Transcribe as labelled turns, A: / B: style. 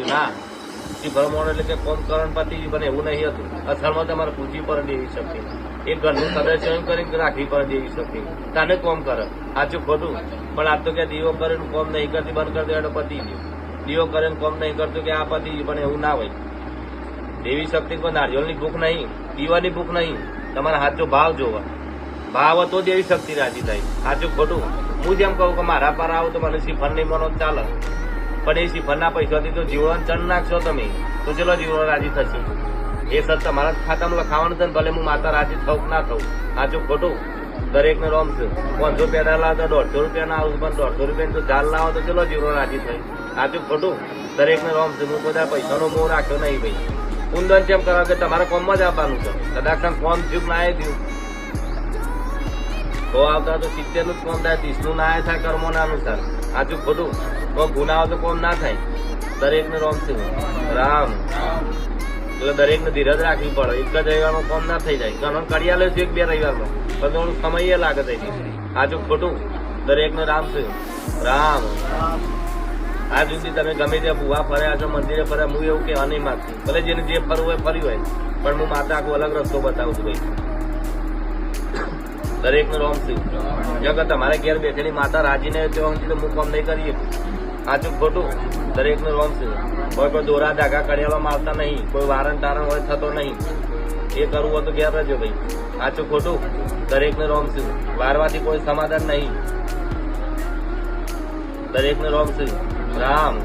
A: કીધું, ના, એ મોણ એટલે કે કોમ કરણ પતિ પણ એવું નહીં હતું. અસલમાં તમારે પૂછી પર દેવી શક્તિ. એ ઘરનું સદસ્ય એમ કરીને રાખવી પર દેવી શક્તિ. તને કોમ કરે? સાચું ખોટું? પણ આ તો કે દીવો કરીને કોમ નહીં કરતી, બંધ કરી દે એટલે પતિ ગયો દીવો કરીને કોમ નહીં કરતું કે આ પતિ. પણ એવું ના હોય. દેવી શક્તિ કોઈ નારિયેળની ભૂખ નહીં, દીવાની ભૂખ નહીં. તમારા હાથો ભાવ જોવા. ભાવ તો દેવી શક્તિ રાજી થાય. સાચું ખોટું? હું જેમ કહું કે મારા પર આવો તો મને શ્રીફળ નહીં મનો ચાલે. પણ એ શ્રીફળના પૈસાથી તો જીવન ચણ નાખશો તમે. તો ચલો જીવન રાજી થશે. એ સર તમારા ખાતામાં લખાવાનું છે ને ભલે હું માતા રાજી થઉં ના થઉં. સાચું ખોટું. દરેકને રોમ છે. પાંચસો રૂપિયા લાવો તો દોઢસો રૂપિયા ના આવું પણ દોઢસો રૂપિયા તો જાલ લાવો તો ચલો જીવન રાજી થાય સાચું ખોટું. દરેકને રોમ છે. હું બધા પૈસાનો મોહ રાખ્યો નહીં ભાઈ. કુંદન કેમ કરાવ કે તમારે કોમમાં જ આપવાનું છે? કદાચ કોમ થયું ના આવી થયું તો આવતા તો સિત્તેરનું જ કોમ થાય ત્રીસનું ના થાય, કર્મોના અનુસાર. સાચું ખોટું. તો ગુનાઓ તો કોમ ના થાય. દરેક ને રોમ. એટલે દરેક ને ધીરજ રાખવી પડે. એક જ રવિવારમાં કોમ ના થઈ જાય. ઘણો કરી લે છે એક બે રવિવારમાં. પણ થોડું સમય લાગે થઈ આજુ ખોટું. દરેક ને રામ છે. રામ. આજ સુધી તમે ગમે ત્યાં ભૂવા ફર્યા છો મંદિરે ફર્યા હું એવું કહેવા નહીં માગતી. ભલે જેને જે ફરવું હોય ફર્યું હોય. પણ હું માતા આખો અલગ રસ્તો બતાવું છું ભાઈ. દરેક નો રોમ થયું જગત તમારે ઘેર બેઠેલી માતા રાજી ને તો સુધી તો હું કામ નહીં કરીએ. સાચું ખોટું. દરેક નો રોમ છે. કોઈ કોઈ દોરા ધાગા કડિયાવામાં આવતા નહીં. કોઈ વારણ તારણ હોય થતો નહીં. એ કરવું હોય તો ઘેર રહેજો ભાઈ. સાચું ખોટું. દરેક ને રોમ છે. વારવાથી કોઈ સમાધાન નહીં. દરેક ને રોમ છે. રામ.